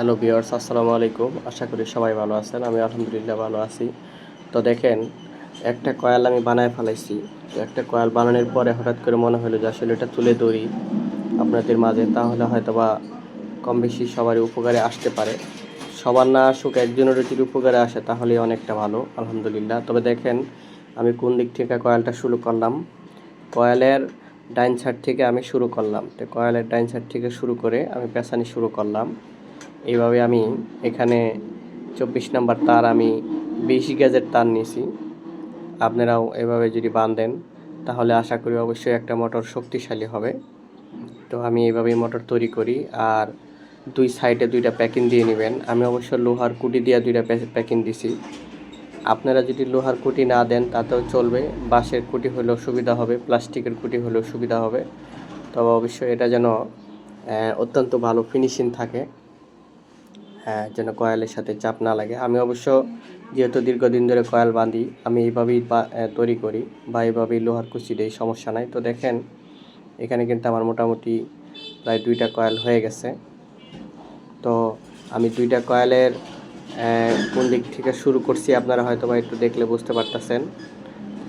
Hello বিয়ার্স আসসালামু আলাইকুম। আশা করি সবাই ভালো আছেন, আমি আলহামদুলিল্লাহ ভালো আছি। তো দেখেন, একটা কয়েল আমি বানায় ফেলাইছি। তো একটা কয়েল বানানোর পরে হঠাৎ করে মনে হলো যে আসলে এটা তুলে ধরি আপনাদের মাঝে, তাহলে হয়তো বা কম বেশি সবারই উপকারে আসতে পারে। সবার না আসুক একজনের যদি উপকারে আসে, তাহলে অনেকটা ভালো, আলহামদুলিল্লাহ। তবে দেখেন, আমি কোন দিক থেকে কয়েলটা শুরু করলাম? কয়েলের ডাইন সাইড থেকে আমি শুরু করলাম। তো কয়েলের ডাইন সাইড থেকে শুরু করে আমি পেছানি শুরু করলাম। এইভাবে আমি এখানে চব্বিশ নাম্বার তার আমি বিশ গেজের তার নিয়েছি। আপনারাও এভাবে যদি বাঁধেন, তাহলে আশা করি অবশ্যই একটা মোটর শক্তিশালী হবে। তো আমি এইভাবেই মোটর তৈরি করি আর দুই সাইডে দুইটা প্যাকিং দিয়ে নেবেন। আমি অবশ্য লোহার কুটি দিয়ে দুইটা প্যাকিং দিছি। আপনারা যদি লোহার কুটি না দেন, তাতেও চলবে। বাঁশের কুটি হলেও সুবিধা হবে, প্লাস্টিকের কুটি হলেও সুবিধা হবে। তবে অবশ্যই এটা যেন অত্যন্ত ভালো ফিনিশিং থাকে। যেন কয়েলের সাথে চাপ না লাগে। আমি অবশ্য যেহেতু দীর্ঘদিন ধরে কয়েল বাঁধি, আমি এইভাবেই তৈরি করি বা এইভাবেই লোহার কুচি দিই, সমস্যা নাই। তো দেখেন, এখানে কিন্তু আমার মোটামুটি প্রায় দুইটা কয়েল হয়ে গেছে। তো আমি দুইটা কয়েলের কোন দিক থেকে শুরু করছি আপনারা হয়তো বা একটু দেখলে বুঝতে পারতেছেন।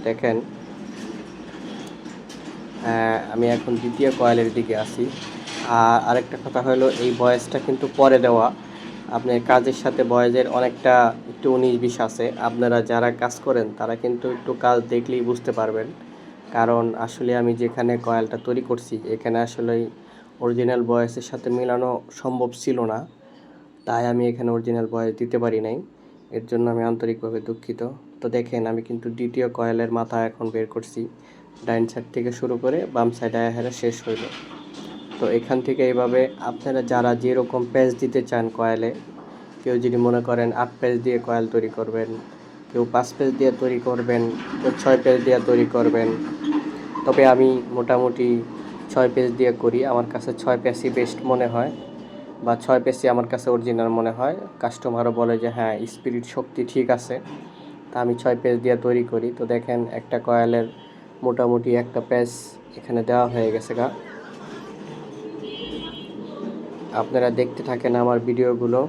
দেখেন আমি এখন দ্বিতীয় কয়েলের দিকে আসি আর আরেকটা কথা হলো, এই বয়সটা কিন্তু পরে দেওয়া। আপনার কাজের সাথে বয়সের অনেকটা একটু উনিশ বিশ আছে। আপনারা যারা কাজ করেন, তারা কিন্তু একটু কাজ দেখলেই বুঝতে পারবেন। কারণ আসলে আমি যেখানে কয়েলটা তৈরি করছি, এখানে আসলে অরিজিনাল বয়সের সাথে মেলানো সম্ভব ছিল না। তাই আমি এখানে অরিজিনাল বয়স দিতে পারি নাই। এর জন্য আমি আন্তরিকভাবে দুঃখিত। তো দেখেন, আমি কিন্তু দ্বিতীয় কয়েলের মাথা এখন বের করছি। ডাইন সাইড থেকে শুরু করে বাম সাইডে হেরা শেষ হইল। তো এখান থেকে এইভাবে আপনারা যারা যেরকম পেজ দিতে চান কয়েলে, কেউ যদি মনে করেন আট পেজ দিয়ে কয়েল তৈরি করবেন, কেউ পাঁচ পেজ দিয়ে তৈরি করবেন, কেউ ছয় পেজ দিয়ে তৈরি করবেন, তবে আমি মোটামুটি ছয় পেজ দিয়ে করি। আমার কাছে ছয় পেজই বেস্ট মনে হয় বা ছয় পেজই আমার কাছে অরিজিনাল মনে হয়। কাস্টমারও বলে যে হ্যাঁ স্পিরিট শক্তি ঠিক আছে। তা আমি ছয় পেজ দিয়ে তৈরি করি। তো দেখেন একটা কয়েলের মোটামুটি একটা পেজ এখানে দেওয়া হয়ে গেছে গা। আপনারা দেখতে থাকেন আমার ভিডিওগুলো।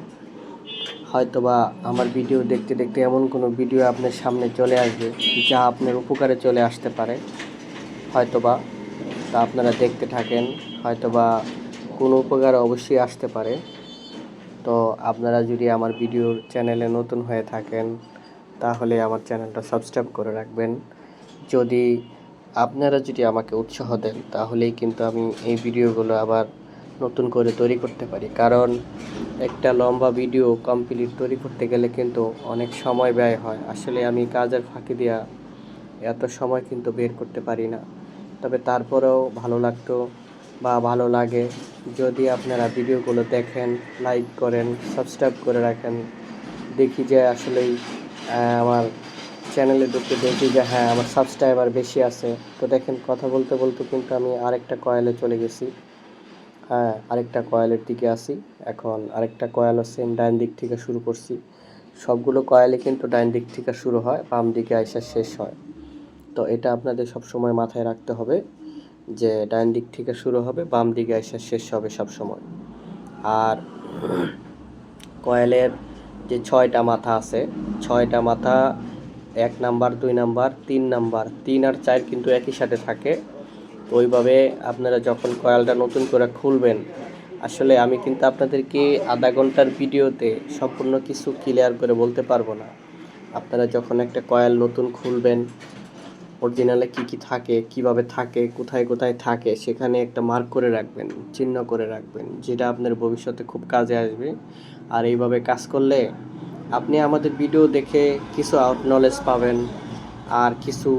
হয়তোবা আমার ভিডিও দেখতে দেখতে এমন কোনো ভিডিও আপনার সামনে চলে আসবে, যা আপনার উপকারে চলে আসতে পারে। হয়তোবা তা আপনারা দেখতে থাকেন, হয়তোবা কোনো উপকার অবশ্যই আসতে পারে। তো আপনারা যদি আমার ভিডিওর চ্যানেলে নতুন হয়ে থাকেন, তাহলে আমার চ্যানেলটা সাবস্ক্রাইব করে রাখবেন। যদি আপনারা যদি আমাকে উৎসাহ দেন, তাহলেই কিন্তু আমি এই ভিডিওগুলো আবার নতুন করে তৈরি করতে পারি। কারণ একটা লম্বা ভিডিও কমপ্লিট তৈরি করতে গেলে কিন্তু অনেক সময় ব্যয় হয়। আসলে আমি কাজের ফাঁকি দেওয়া এত সময় কিন্তু বের করতে পারি না। তবে তারপরেও ভালো লাগতো বা ভালো লাগে যদি আপনারা ভিডিওগুলো দেখেন লাইক করেন সাবস্ক্রাইব করে রাখেন। দেখি যে আসলেই আমার চ্যানেলে ঢুকে দেখি যে হ্যাঁ আমার সাবস্ক্রাইবার বেশি আছে। তো দেখেন, কথা বলতে বলতে কিন্তু আমি আরেকটা কয়েলে চলে গেছি। হ্যাঁ আরেকটা কয়েলের দিকে আসি। এখন আরেকটা কয়েলও সেম ডাইন দিক থেকে শুরু করছি। সবগুলো কয়েলে কিন্তু ডাইন দিক থেকে শুরু হয়, বাম দিকে আইসা শেষ হয়। তো এটা আপনাদের সব সময় মাথায় রাখতে হবে যে ডাইন দিক থেকে শুরু হবে, বাম দিকে আইসা শেষ হবে সব সময় আর কয়েলের যে ছয়টা মাথা আছে, ছয়টা মাথা এক নাম্বার, দুই নাম্বার, তিন নাম্বার, তিন আর চার কিন্তু একই সাথে থাকে। তো ওইভাবে আপনারা যখন কয়েলটা নতুন করে খুলবেন, আসলে আমি কিন্তু আপনাদেরকে আধা ঘণ্টার ভিডিওতে সম্পূর্ণ কিছু ক্লিয়ার করে বলতে পারব না। আপনারা যখন একটা কয়েল নতুন খুলবেন অরিজিনালে কি কি থাকে, কীভাবে থাকে, কোথায় কোথায় থাকে, সেখানে একটা মার্ক করে রাখবেন, চিহ্ন করে রাখবেন, যেটা আপনার ভবিষ্যতে খুব কাজে আসবে। আর এইভাবে কাজ করলে আপনি আমাদের ভিডিও দেখে কিছু আউট নলেজ পাবেন, আর কিছু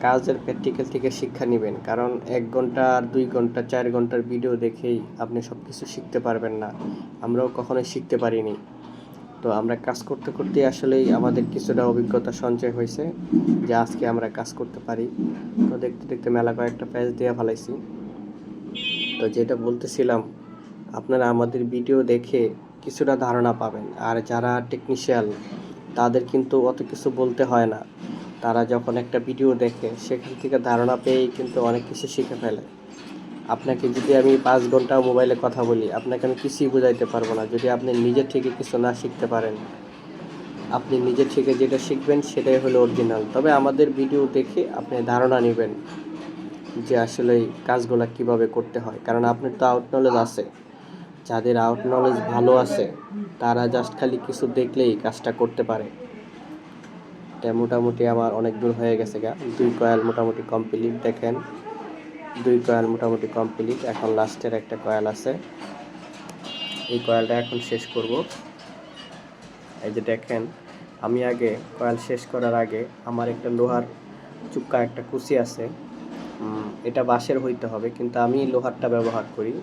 কাজের প্র্যাকটিক্যাল থেকে শিক্ষা নেবেন। কারণ এক ঘণ্টা আর দুই ঘণ্টা, চার ঘণ্টার ভিডিও দেখেই আপনি সব কিছু শিখতে পারবেন না। আমরাও কখনোই শিখতে পারিনি। তো আমরা কাজ করতে করতে আসলেই আমাদের কিছুটা অভিজ্ঞতা সঞ্চয় হয়েছে যে আজকে আমরা কাজ করতে পারি। তো দেখতে দেখতে মেলা কয়েকটা প্যাচ দিয়ে ফেলাইছি। তো যেটা বলতেছিলাম, আপনারা আমাদের ভিডিও দেখে কিছুটা ধারণা পাবেন। আর যারা টেকনিশিয়াল তাদের কিন্তু অত কিছু বলতে হয় না। তারা যখন একটা ভিডিও দেখে, সেখান থেকে ধারণা পেয়েই কিন্তু অনেক কিছু শিখে ফেলে। আপনাকে যদি আমি পাঁচ ঘণ্টা মোবাইলে কথা বলি, আপনাকে আমি কিছুই বোঝাইতে পারব না। যদি আপনি নিজের থেকে কিছু না শিখতে পারেন, আপনি নিজের থেকে যেটা শিখবেন, সেটাই হলো অরিজিনাল তবে আমাদের ভিডিও দেখে আপনি ধারণা নেবেন যে আসলে এই কাজগুলো কীভাবে করতে হয়। কারণ আপনার তো আউট নলেজ আছে। যাদের আউট নলেজ ভালো আছে, তারা জাস্ট খালি কিছু দেখলেই কাজটা করতে পারে। এটা মোটামুটি আমার অনেক দূর হয়ে গেছে গা। দুই কয়েল মোটামুটি কমপ্লিট দেখেন। দুই কয়েল মোটামুটি কমপ্লিট এখন লাস্টের একটা কয়েল আছে। এই কয়েলটা এখন শেষ করব। এই যে দেখেন, আমি আগে কয়েল শেষ করার আগে আমার একটা লোহার চুক্কা, একটা কুচি আছে। এটা বাঁশের হইতে হবে, কিন্তু আমি লোহারটা ব্যবহার করি।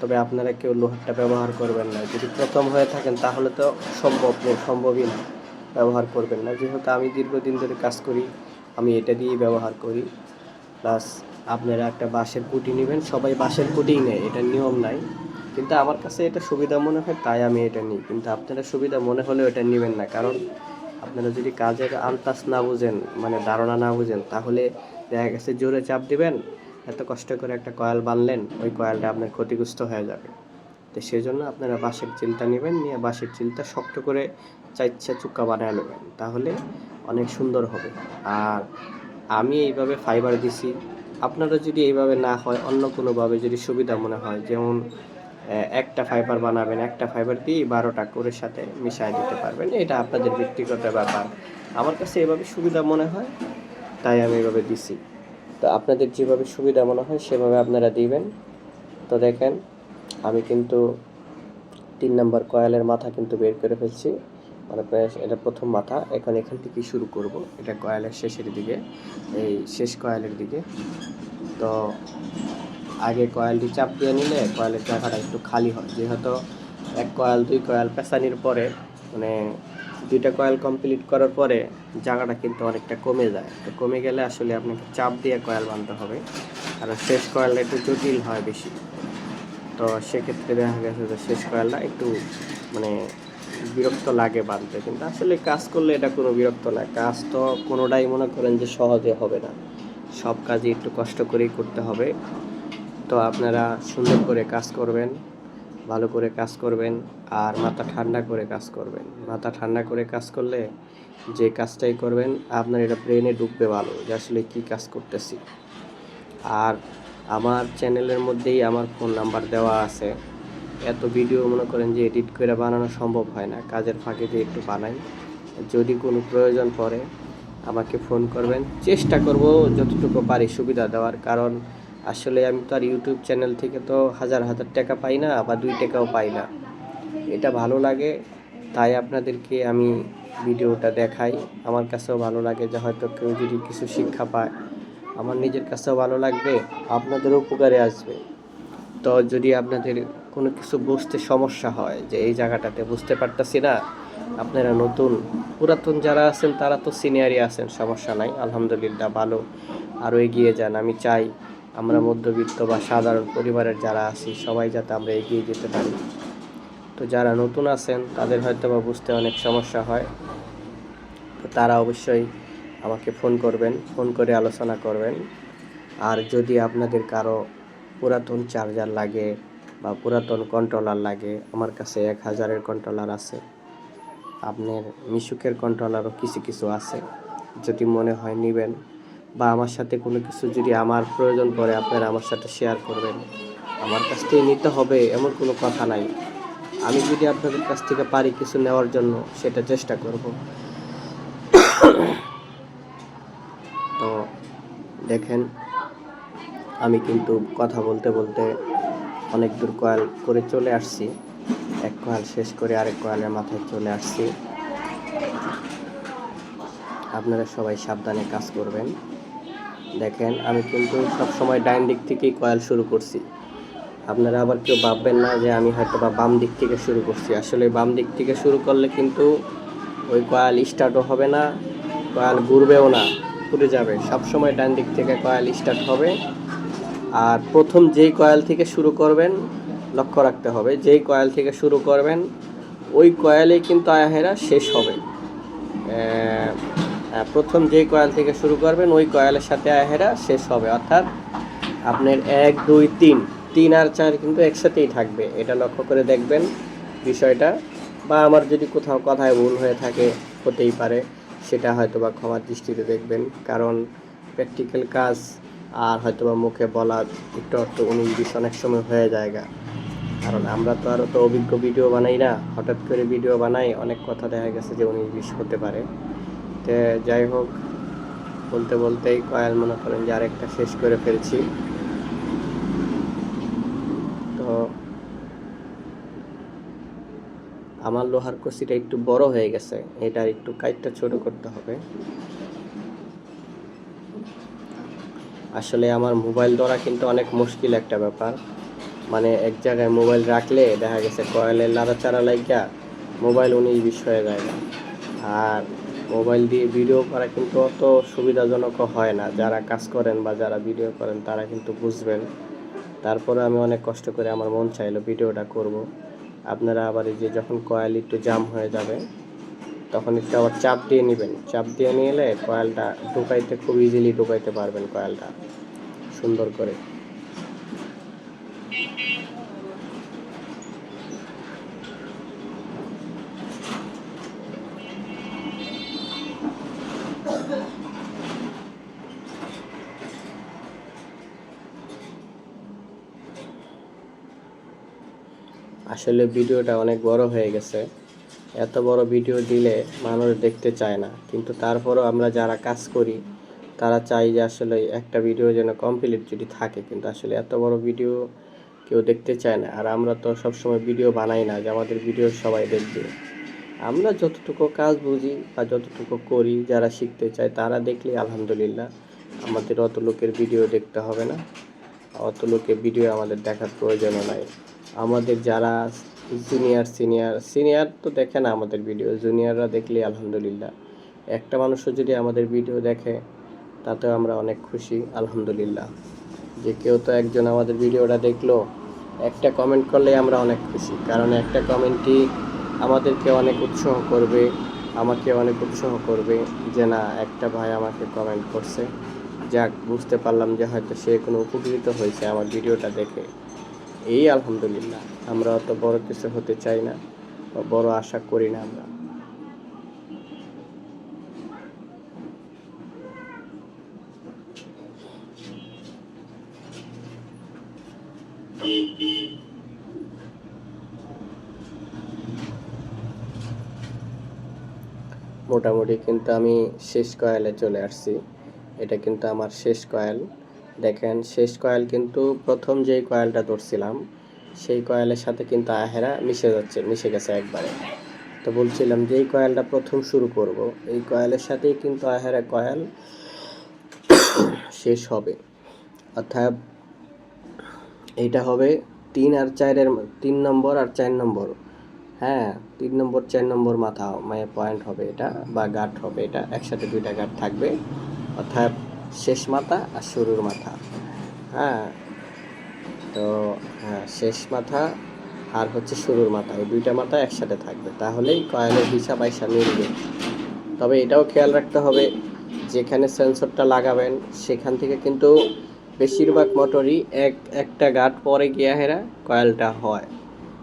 তবে আপনারা কেউ লোহারটা ব্যবহার করবেন না। যদি প্রথম হয়ে থাকেন, তাহলে তো সম্ভব, সম্ভবই না। ব্যবহার করবেন না। যেহেতু আমি দীর্ঘদিন ধরে কাজ করি, আমি এটা দিয়েই ব্যবহার করি। প্লাস আপনারা একটা বাঁশের কুটি নেবেন, সবাই বাঁশের কুটিই নেয়, এটা নিয়ম নাই। কিন্তু আমার কাছে এটা সুবিধা মনে হয়, তাই আমি এটা নিই। কিন্তু আপনারা সুবিধা মনে হলেও এটা নেবেন না। কারণ আপনারা যদি কাজের আন্তাজ না বুঝেন মানে ধারণা না বুঝেন, তাহলে দেখা গেছে জোরে চাপ দিবেন, এত কষ্ট করে একটা কয়েল বানলেন, ওই কয়েলটা আপনার ক্ষতিগ্রস্ত হয়ে যাবে। তো সেই জন্য আপনারা বাঁশের চিলটা নেবেন, নিয়ে বাঁশের চিলটা শক্ত করে চাইচ্ছা চুক্কা বানায় নেবেন। তাহলে অনেক সুন্দর হবে। আর আমি এইভাবে ফাইবার দিছি। আপনারা যদি এইভাবে না হয়, অন্য কোনোভাবে যদি সুবিধা মনে হয়, যেমন একটা ফাইবার বানাবেন, একটা ফাইবার দিয়ে বারোটা করে সাথে মিশাই দিতে পারবেন। এটা আপনাদের ব্যক্তিগত ব্যাপার। আমার কাছে এভাবে সুবিধা মনে হয়, তাই আমি এভাবে দিছি। তো আপনাদের যেভাবে সুবিধা মনে হয়, সেভাবে আপনারা দিবেন। তো দেখেন আমি কিন্তু তিন নম্বর কয়েলের মাথা কিন্তু বের করে ফেলছি। মানে এটা প্রথম মাথা, এখন এখান থেকে শুরু করব। এটা কয়েলের শেষের দিকে, এই শেষ কয়েলের দিকে। তো আগে কয়েলটি চাপ দিয়ে নিলে কয়েলের জায়গাটা একটু খালি হয়। যেহেতু এক কয়েল, দুই কয়েল পেঁচানির পরে মানে দুইটা কয়েল কমপ্লিট করার পরে জায়গাটা কিন্তু অনেকটা কমে যায়। তো কমে গেলে আসলে আপনাকে চাপ দিয়ে কয়েল বানতে হবে। আর শেষ কয়েলটা একটু জটিল হয় বেশি। তো সেক্ষেত্রে দেখা গেছে যে শেষ কয়েলটা একটু মানে বিরক্ত লাগে বানতে কিন্তু আসলে কাজ করলে এটা কোনো বিরক্ত না। কাজ তো কোনোটাই মনে করেন যে সহজে হবে না। সব কাজই একটু কষ্ট করেই করতে হবে। তো আপনারা সুন্দর করে কাজ করবেন, ভালো করে কাজ করবেন, আর মাথা ঠান্ডা করে কাজ করবেন। মাথা ঠান্ডা করে কাজ করলে যে কাজটাই করবেন, আপনার এটা ব্রেনে ঢুকবে ভালো যে আসলে কী কাজ করতেছি। আর আমার চ্যানেলের মধ্যেই আমার ফোন নাম্বার দেওয়া আছে। এত ভিডিও মনে করেন যে এডিট করে বানানো সম্ভব হয় না। কাজের ফাঁকে দিয়ে একটু বানাই। যদি কোনো প্রয়োজন পড়ে, আমাকে ফোন করবেন। চেষ্টা করব যতটুকু পারি সুবিধা দেওয়ার। কারণ আসলে আমি তো আর ইউটিউব চ্যানেল থেকে তো হাজার হাজার টাকা পাই না বা দুই টাকাও পাই না। এটা ভালো লাগে। তাই আপনাদেরকে আমি ভিডিওটা দেখাই। আমার কাছেও ভালো লাগে যে হয়তো কেউ যদি কিছু শিক্ষা পায় আমার নিজের কাছেও ভালো লাগবে, আপনাদেরও উপকারে আসবে। তো যদি আপনাদের কোনো কিছু বুঝতে সমস্যা হয় যে এই জায়গাটাতে বুঝতে পারতাছি না, আপনারা নতুন, পুরাতন যারা আছেন তারা তো সিনিয়রই আছেন, সমস্যা নাই, আলহামদুলিল্লাহ ভালো। আরও এগিয়ে যান, আমি চাই আমরা মধ্যবিত্ত বা সাধারণ পরিবারের যারা আছি, সবাই যাতে আমরা এগিয়ে যেতে পারি। তো যারা নতুন আছেন, তাদের হয়তো বা বুঝতে অনেক সমস্যা হয়। তো তারা অবশ্যই আমাকে ফোন করবেন, ফোন করে আলোচনা করবেন। আর যদি আপনাদের কারও পুরাতন চার্জার লাগে বা পুরাতন কন্ট্রোলার লাগে, আমার কাছে এক হাজারের কন্ট্রোলার আছে। আপনার মিশুকের কন্ট্রোলারও কিছু কিছু আছে। যদি মনে হয় নেবেন বা আমার সাথে কোনো কিছু যদি আমার প্রয়োজন পড়ে, আপনারা আমার সাথে শেয়ার করবেন। আমার কাছ থেকে নিতে হবে এমন কোনো কথা নাই। আমি যদি আপনাদের কাছ থেকে পারি কিছু নেওয়ার জন্য, সেটা চেষ্টা করব। দেখেন, আমি কিন্তু কথা বলতে বলতে অনেক দূর কয়াল করে চলে আসছি। এক কয়াল শেষ করে আরেক কয়েলের মাথায় চলে আসছি। আপনারা সবাই সাবধানে কাজ করবেন। দেখেন, আমি কিন্তু সব সময় ডাইন দিক থেকেই কয়াল শুরু করছি। আপনারা আবার কেউ ভাববেন না যে আমি হয়তো বা বাম দিক থেকে শুরু করছি। আসলে বাম দিক থেকে শুরু করলে কিন্তু ওই কয়াল স্টার্টও হবে না, কয়াল ঘুরবেও না। ঘুরে যাবে। সব সময় ডান দিক থেকে কয়েল স্টার্ট হবে। আর প্রথম যেই কয়েল থেকে শুরু করবেন, লক্ষ্য রাখতে হবে, যেই কয়েল থেকে শুরু করবেন, ওই কয়েলেই কিন্তু আয়াহেরা শেষ হবে। প্রথম যেই কয়েল থেকে শুরু করবেন, ওই কয়েলের সাথে আয়াহেরা শেষ হবে। অর্থাৎ আপনার এক, দুই, তিন তিন আর চার কিন্তু একসাথেই থাকবে। এটা লক্ষ্য করে দেখবেন বিষয়টা। বা আমার যদি কোথাও কথায় ভুল হয়ে থাকে, হতেই পারে। সেটা হয়তো বা ক্ষমার দৃষ্টিতে দেখবেন, কারণ প্র্যাকটিক্যাল কাজ আর হয়তো বা মুখে বলা একটু একটু উনিশ অনেক সময় হয়ে যায়গা কারণ আমরা তো আরও তো অভিজ্ঞ ভিডিও বানাই না, হঠাৎ করে ভিডিও বানাই, অনেক কথা দেখা গেছে যে উনিশ বিশ হতে পারে। তো যাই হোক, বলতে বলতেই কয়েল মনে করেন যে আরেকটা শেষ করে ফেলছি তো আমার লোহার কষিটা একটু বড় হয়ে গেছে এটা একটু কাইটটা ছোট করতে হবে। আসলে আমার মোবাইল ধরা কিন্তু অনেক মুশকিল একটা ব্যাপার। মানে এক জায়গায় মোবাইল রাখলে দেখা গেছে কয়েলের লাড়াচাড়া লাইগা, মোবাইল উনিশ বিশ হয়ে যায় না। আর মোবাইল দিয়ে ভিডিও করা কিন্তু অত সুবিধাজনক হয় না। যারা কাজ করেন বা যারা ভিডিও করেন তারা কিন্তু বুঝবেন। তারপরে আমি অনেক কষ্ট করে আমার মন চাইলো ভিডিওটা করব। আপনারা আবার এই যে যখন কয়েল একটু জাম হয়ে যাবে, তখন একটু আবার চাপ দিয়ে নেবেন। চাপ দিয়ে নিলে কয়েলটা ঢুকাইতে খুব ইজিলি ঢুকাইতে পারবেন কয়েলটা সুন্দর করে। আসলে ভিডিওটা অনেক বড় হয়ে গেছে। এত বড় ভিডিও দিলে মানুষ দেখতে চায় না। কিন্তু তারপরও আমরা যারা কাজ করি, তারা চাই যে আসলে একটা ভিডিও যেন কমপ্লিট যদি থাকে। কিন্তু আসলে এত বড় ভিডিও কেউ দেখতে চায় না। আর আমরা তো সবসময় ভিডিও বানাই না যে আমাদের ভিডিও সবাই দেখবে। আমরা যতটুকু কাজ বুঝি বা যতটুকু করি, যারা শিখতে চায় তারা দেখলে আলহামদুলিল্লাহ আমাদের অত লোকের ভিডিও দেখতে হবে না। অত লোকের ভিডিও আমাদের দেখার প্রয়োজনও নাই। আমাদের যারা জুনিয়র সিনিয়র সিনিয়র তো দেখে না আমাদের ভিডিও জুনিয়ররা দেখলে আলহামদুলিল্লাহ। একটা মানুষও যদি আমাদের ভিডিও দেখে, তাতেও আমরা অনেক খুশি, আলহামদুলিল্লাহ। যে কেউ তো একজন আমাদের ভিডিওটা দেখল, একটা কমেন্ট করলে আমরা অনেক খুশি। কারণ একটা কমেন্টই আমাদেরকে অনেক উৎসাহ করবে, আমাকে অনেক উৎসাহ করবে যে না, একটা ভাই আমাকে কমেন্ট করছে। যাক, বুঝতে পারলাম যে হয়তো সে কোনো উপকৃত হয়েছে আমার ভিডিওটা দেখে। এই আলহামদুলিল্লাহ, আমরা অত বড় কিছু হতে চাই না বা বড় আশা করি না আমরা। মোটামুটি কিন্তু আমি শেষ কয়েলে চলে আসছি। এটা কিন্তু আমার শেষ কয়েল। দেখেন, শেষ কয়েল কিন্তু প্রথম যেই কয়েলটা ধরছিলাম, সেই কয়েলের সাথে কিন্তু আহেরা মিশে যাচ্ছে, মিশে গেছে একবারে। তো বলছিলাম যে এই কয়েলটা প্রথম শুরু করব, এই কয়েলের সাথেই কিন্তু আহেরা কয়েল শেষ হবে। অর্থাৎ এইটা হবে তিন আর চারের তিন নম্বর আর চার নম্বর। হ্যাঁ তিন নম্বর, চার নম্বর মাথা মানে পয়েন্ট হবে এটা বা গাঁট হবে এটা, একসাথে দুইটা গাঁট থাকবে। অর্থাৎ শেষ মাথা আর শুরুর মাথা। হ্যাঁ? তো হ্যাঁ শেষ মাথা আর হচ্ছে শুরুর মাথা, এই দুইটা মাথা একসাথে থাকবে। তাহলেই কয়েলের হিসাব আইসা মিলবে। তবে এটাও খেয়াল রাখতে হবে, যেখানে সেন্সরটা লাগাবেন, সেখান থেকে কিন্তু বেশিরভাগ মোটরই এক, একটা গাঁট পরে গিয়া হেরা কয়েলটা হয়।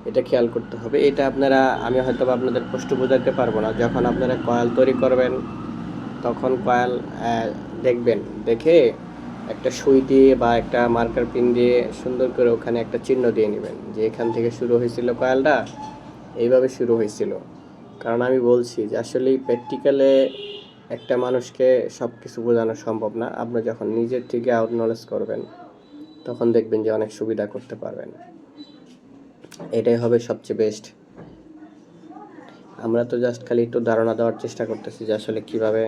এটা খেয়াল করতে হবে। এটা আপনারা, আমি হয়তো আপনাদের প্রশ্ন বোঝাতে পারব না। যখন আপনারা কয়েল তৈরি করবেন, তখন কয়েল দেখবেন, দেখে একটা সুই দিয়ে বা একটা মার্কার পিন দিয়ে সুন্দর করে ওখানে একটা চিহ্ন দিয়ে নেবেন যে এখান থেকে শুরু হয়েছিল কয়েলটা, এইভাবে শুরু হয়েছিল। কারণ আমি বলছি যে আসলে প্র্যাকটিক্যালে একটা মানুষকে সব কিছু বোঝানো সম্ভব না। আপনি যখন নিজের থেকে আউট নলেজ করবেন, তখন দেখবেন যে অনেক সুবিধা করতে পারবেন। এটাই হবে সবচেয়ে বেস্ট আমরা তো জাস্ট খালি একটু ধারণা দেওয়ার চেষ্টা করতেছি যে আসলে কীভাবে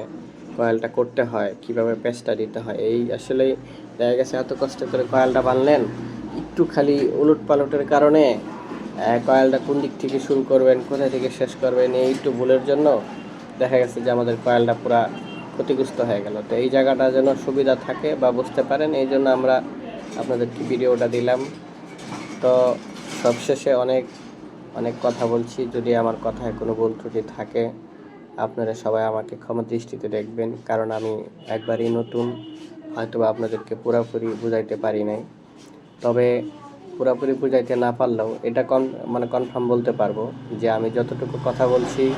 কয়েলটা করতে হয়, কীভাবে পেস্টটা দিতে হয়। এই আসলে দেখা গেছে এত কষ্ট করে কয়েলটা বানলেন, একটু খালি উলট পালটের কারণে কয়েলটা কোন দিক থেকে শুরু করবেন, কোথায় থেকে শেষ করবেন, এই একটু ভুলের জন্য দেখা গেছে যে আমাদের কয়েলটা পুরা ক্ষতিগ্রস্ত হয়ে গেল। তো এই জায়গাটা যেন সুবিধা থাকে বা বুঝতে পারেন, এই জন্য আমরা আপনাদেরকে ভিডিওটা দিলাম। তো সবশেষে অনেক অনেক কথা বলছি। যদি আমার কথায় কোনো ভুল ত্রুটি থাকে, আপনারা সবাই আমাকে ক্ষমা দৃষ্টিতে দেখবেন, কারণ আমি একবারই নতুন, হয়তোবা আপনাদেরকে পুরোপুরি বুঝাইতে পারি নাই। তবে পুরোপুরি বুঝাইতে না পারলেও এটা কন মানে কনফার্ম বলতে পারব যে আমি যতটুকু কথা বলছি,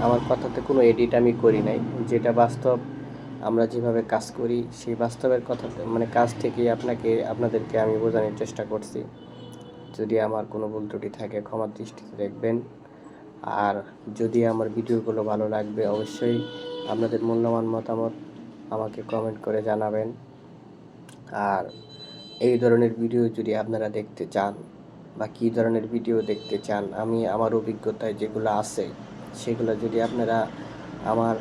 আমার কথাতে কোনো এডিট আমি করি নাই। যেটা বাস্তব, আমরা যেভাবে কাজ করি, সেই বাস্তবের কথা মানে কাজ থেকেই আপনাকে, আপনাদেরকে আমি বোঝানোর চেষ্টা করছি। যদি আমার কোনো ভুল ত্রুটি থাকে ক্ষমার দৃষ্টিতে দেখবেন। আর যদি আমার ভিডিওগুলো ভালো লাগবে, অবশ্যই আপনাদের মূল্যবান মতামত আমাকে কমেন্ট করে জানাবেন। আর এই ধরনের ভিডিও যদি আপনারা দেখতে চান বা কী ধরনের ভিডিও দেখতে চান, আমি আমার অভিজ্ঞতায় যেগুলো আছে, সেগুলো যদি আপনারা আমার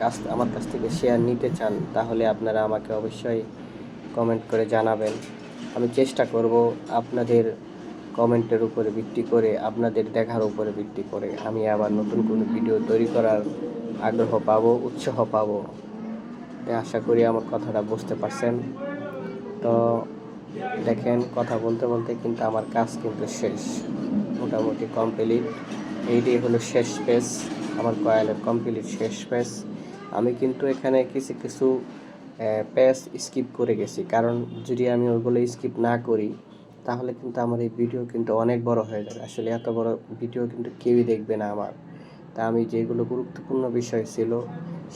কাছ আমার কাছ থেকে শেয়ার নিতে চান, তাহলে আপনারা আমাকে অবশ্যই কমেন্ট করে জানাবেন। আমি চেষ্টা করব আপনাদের কমেন্টের উপরে ভিত্তি করে, আপনাদের দেখার উপরে ভিত্তি করে আমি আবার নতুন কোনো ভিডিও তৈরি করার আগ্রহ পাবো, উৎসাহ পাবো। আশা করি আমার কথাটা বুঝতে পারছেন। তো দেখেন, কথা বলতে বলতে কিন্তু আমার কাজ কিন্তু শেষ। মোটামুটি কমপ্লিট এইটাই হলো শেষ পেজ আমার কয়েলের কমপ্লিট শেষ পেজ আমি কিন্তু এখানে কিছু কিছু পেজ স্কিপ করে গেছি। কারণ যদি আমি ওইগুলো স্কিপ না করি তাহলে কিন্তু আমার এই ভিডিও কিন্তু অনেক বড় হয়ে যাবে। আসলে এত বড় ভিডিও কিন্তু কেউই দেখবে না আমার। তা আমি যেগুলো গুরুত্বপূর্ণ বিষয় ছিল,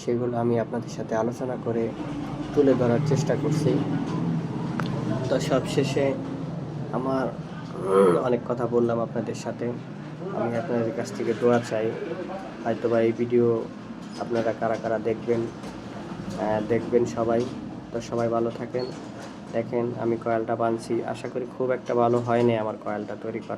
সেগুলো আমি আপনাদের সাথে আলোচনা করে তুলে ধরার চেষ্টা করছি। তো সবশেষে আমার অনেক কথা বললাম আপনাদের সাথে। আমি আপনাদের কাছ থেকে দোয়া চাই। হয়তো বা এই ভিডিও আপনারা কারা কারা দেখবেন দেখবেন সবাই। তো সবাই ভালো থাকেন। দেখেন আমি কয়েলটা বানছি। আশা করি খুব একটা ভালো হয়নি আমার কয়েলটা তৈরি করা।